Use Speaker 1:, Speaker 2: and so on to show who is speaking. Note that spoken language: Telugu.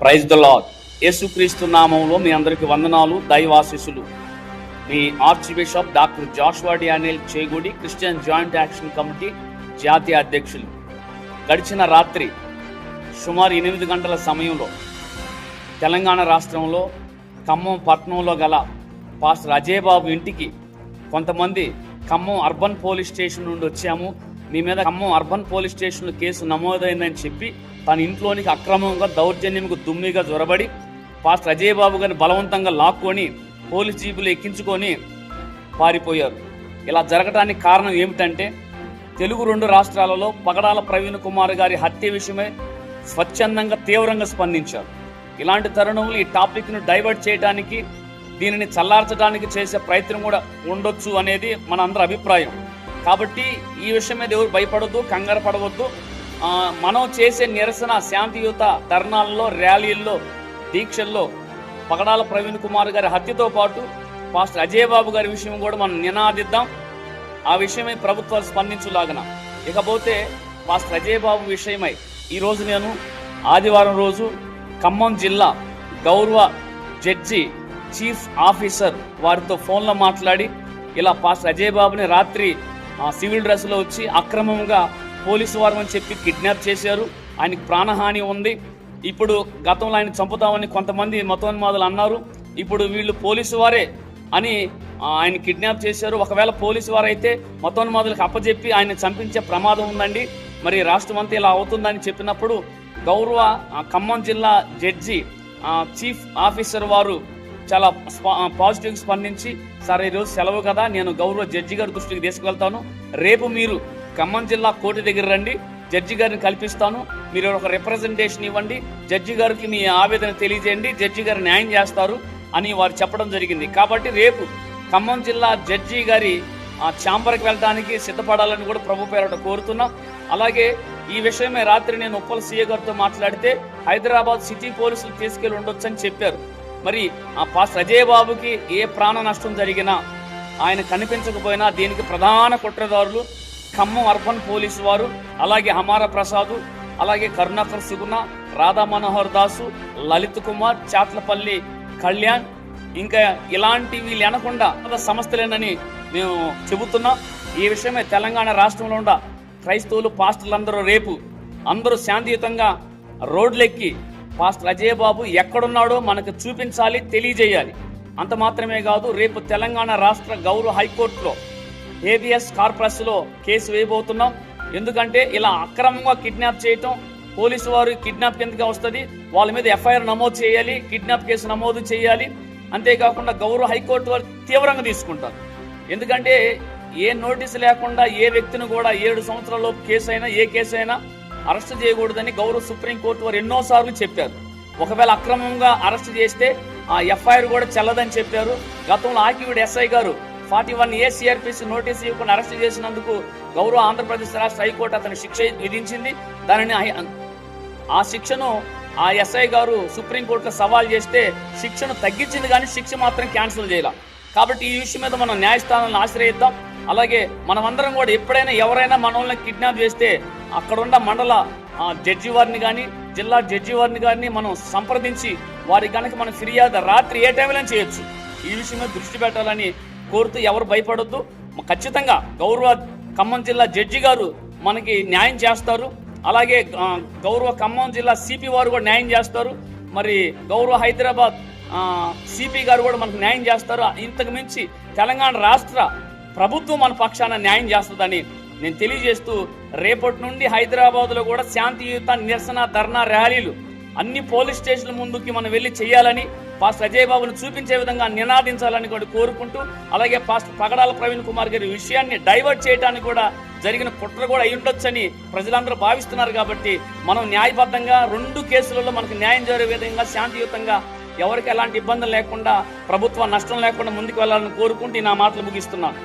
Speaker 1: ప్రైజ్ ద లాడ్ యేసుక్రీస్తు నామంలో మీ అందరికి వందనాలు దైవాశిస్సులు. మీ arch bishop doctor జాషువాడి Anil Chegudi Christian joint action committee జాతీయ అధ్యక్షులు. గడిచిన రాత్రి సుమారు ఎనిమిది గంటల సమయంలో తెలంగాణ రాష్ట్రంలో ఖమ్మం పట్టణంలో గల పాస్టర్ అజయ్ బాబు ఇంటికి కొంతమంది ఖమ్మం అర్బన్ పోలీస్ స్టేషన్ నుండి వచ్చాము. మీ మీద ఖమ్మం అర్బన్ పోలీస్ స్టేషన్లో కేసు నమోదైందని చెప్పి తన ఇంట్లోనికి అక్రమంగా దౌర్జన్యంకు దుమ్మిగా జ్వరబడి పాస్టర్ అజయ్ బాబు గారిని బలవంతంగా లాక్కొని పోలీస్ జీపులు ఎక్కించుకొని పారిపోయారు. ఇలా జరగటానికి కారణం ఏమిటంటే తెలుగు రెండు రాష్ట్రాలలో పగడాల ప్రవీణ్ కుమార్ గారి హత్య విషయమై స్వచ్ఛందంగా తీవ్రంగా స్పందించారు. ఇలాంటి తరుణంలో ఈ టాపిక్ను డైవర్ట్ చేయడానికి దీనిని చల్లార్చడానికి చేసే ప్రయత్నం కూడా ఉండొచ్చు అనేది మన అందరి అభిప్రాయం. కాబట్టి ఈ విషయం మీద ఎవరు భయపడొద్దు కంగారు పడవద్దు. మనం చేసే నిరసన శాంతియుత ధర్నాల్లో ర్యాలీల్లో దీక్షల్లో పగడాల ప్రవీణ్ కుమార్ గారి హత్యతో పాటు పాస్టర్ అజయ్ బాబు గారి విషయం కూడా మనం నినాదిద్దాం. ఆ విషయమై ప్రభుత్వాలు స్పందించులాగన. ఇకపోతే పాస్టర్ అజయ్ బాబు విషయమై ఈరోజు నేను ఆదివారం రోజు ఖమ్మం జిల్లా గౌరవ జడ్జి చీఫ్ ఆఫీసర్ వారితో ఫోన్లో మాట్లాడి ఇలా పాస్టర్ అజయ్ బాబుని రాత్రి ఆ, సివిల్ డ్రెస్లో వచ్చి అక్రమంగా పోలీసు వారు అని చెప్పి కిడ్నాప్ చేశారు. ఆయనకి ప్రాణహాని ఉంది. ఇప్పుడు గతంలో ఆయన చంపుతామని కొంతమంది మతోన్మాదులు అన్నారు. ఇప్పుడు వీళ్ళు పోలీసు వారే అని ఆయన కిడ్నాప్ చేశారు. ఒకవేళ పోలీసు వారైతే మతోన్మాదులకు అప్పజెప్పి ఆయన చంపించే ప్రమాదం ఉందండి. మరి రాష్ట్రం అంతా ఇలా అవుతుందని చెప్పినప్పుడు గౌరవ ఖమ్మం జిల్లా జడ్జి చీఫ్ ఆఫీసర్ వారు చాలా స్పా- పాజిటివ్గా స్పందించి సార్ ఈరోజు సెలవు కదా నేను గౌరవ జడ్జి గారి దృష్టికి తీసుకువెళ్తాను రేపు మీరు ఖమ్మం జిల్లా కోర్టు దగ్గర రండి. జడ్జి గారిని కల్పిస్తాను. మీరు ఒక రిప్రజెంటేషన్ ఇవ్వండి. జడ్జి గారికి మీ ఆవేదన తెలియజేయండి. జడ్జి గారు న్యాయం చేస్తారు అని వారు చెప్పడం జరిగింది. కాబట్టి రేపు ఖమ్మం జిల్లా జడ్జి గారి ఆ ఛాంబర్కి వెళ్ళడానికి సిద్ధపడాలని కూడా ప్రభు పేరట కోరుతున్నాం. అలాగే ఈ విషయమే రాత్రి నేను ఉప్పల సీఏ గారితో మాట్లాడితే హైదరాబాద్ సిటీ పోలీసులు తీసుకెళ్ళి ఉండొచ్చని చెప్పారు. మరి ఆ పాస్టర్ అజయ్ బాబుకి ఏ ప్రాణ నష్టం జరిగినా ఆయన కనిపించకపోయినా దీనికి ప్రధాన కుట్రదారులు ఖమ్మం అర్బన్ పోలీసు వారు అలాగే హమార ప్రసాద్ అలాగే కరుణాకర్ సుగుణ రాధా మనోహర్ దాసు లలిత్ కుమార్ చాట్లపల్లి కళ్యాణ్ ఇంకా ఇలాంటి వీళ్ళు అనకుండా సంస్థలేనని మేము చెబుతున్నాం. ఈ విషయమే తెలంగాణ రాష్ట్రంలో ఉన్న క్రైస్తవులు పాస్టర్లందరూ రేపు అందరూ శాంతియుతంగా రోడ్లెక్కి పాస్టర్ అజయ్ బాబు ఎక్కడున్నాడో మనకు చూపించాలి తెలియజేయాలి. అంత మాత్రమే కాదు రేపు తెలంగాణ రాష్ట్ర గౌరవ హైకోర్టులో ఏబిఎస్ కార్పరస్లో కేసు వేయబోతున్నాం. ఎందుకంటే ఇలా అక్రమంగా కిడ్నాప్ చేయటం పోలీసు వారు కిడ్నాప్ కిందగా వస్తుంది. వాళ్ళ మీద ఎఫ్ఐఆర్ నమోదు చేయాలి కిడ్నాప్ కేసు నమోదు చేయాలి. అంతేకాకుండా గౌరవ హైకోర్టు వారు తీవ్రంగా తీసుకుంటారు. ఎందుకంటే ఏ నోటీసు లేకుండా ఏ వ్యక్తిని కూడా ఏడు సంవత్సరాల కేసు అయినా ఏ కేసు అయినా అరెస్ట్ చేయకూడదని గౌరవ సుప్రీంకోర్టు వారు ఎన్నోసార్లు చెప్పారు. ఒకవేళ అక్రమంగా అరెస్ట్ చేస్తే ఆ ఎఫ్ఐఆర్ కూడా చెల్లదని చెప్పారు. గతంలో ఆకివీడు ఎస్ఐ గారు forty one A CrPC notice ఇవ్వకుండా అరెస్ట్ చేసినందుకు గౌరవ ఆంధ్రప్రదేశ్ రాష్ట్ర హైకోర్టు అతని శిక్ష విధించింది. దానిని ఆ శిక్షను ఆ ఎస్ఐ గారు సుప్రీంకోర్టులో సవాల్ చేస్తే శిక్షను తగ్గించింది కానీ శిక్ష మాత్రం క్యాన్సిల్ చేయాల. కాబట్టి ఈ విషయం మీద మనం న్యాయస్థానాలను ఆశ్రయిద్దాం. అలాగే మనమందరం కూడా ఎప్పుడైనా ఎవరైనా మనల్ని కిడ్నాప్ చేస్తే అక్కడున్న మండల జడ్జి వారిని కానీ జిల్లా జడ్జి వారిని కానీ మనం సంప్రదించి వారికి కనుక మనం ఫిర్యాదు రాత్రి ఏ టైంలో చేయొచ్చు. ఈ విషయం మీద దృష్టి పెట్టాలని కోరుతూ ఎవరు భయపడొద్దు. ఖచ్చితంగా గౌరవ ఖమ్మం జిల్లా జడ్జి గారు మనకి న్యాయం చేస్తారు. అలాగే గౌరవ ఖమ్మం జిల్లా సిపి వారు కూడా న్యాయం చేస్తారు. మరి గౌరవ హైదరాబాద్ సిపి గారు కూడా మనకు న్యాయం చేస్తారు. ఇంతకు మించి తెలంగాణ రాష్ట్ర ప్రభుత్వం మన పక్షాన న్యాయం చేస్తుందని నేను తెలియజేస్తూ రేపటి నుండి హైదరాబాద్లో కూడా శాంతియుత నిరసన ధర్నా ర్యాలీలు అన్ని పోలీస్ స్టేషన్ల ముందుకి మనం వెళ్ళి చేయాలని పాస్టర్ అజయ్ బాబును చూపించే విధంగా నినాదించాలని కూడా కోరుకుంటూ అలాగే పాస్టర్ పగడాల ప్రవీణ్ కుమార్ గారి విషయాన్ని డైవర్ట్ చేయడానికి కూడా జరిగిన కుట్ర కూడా అయి ఉండొచ్చని ప్రజలందరూ భావిస్తున్నారు కాబట్టి మనం న్యాయబద్ధంగా రెండు కేసులలో మనకు న్యాయం జరిగే విధంగా శాంతియుతంగా ఎవరికి ఎలాంటి ఇబ్బందులు లేకుండా ప్రభుత్వ నష్టం లేకుండా ముందుకు వెళ్ళాలని కోరుకుంటూ నా మాటలు ముగిస్తున్నాను.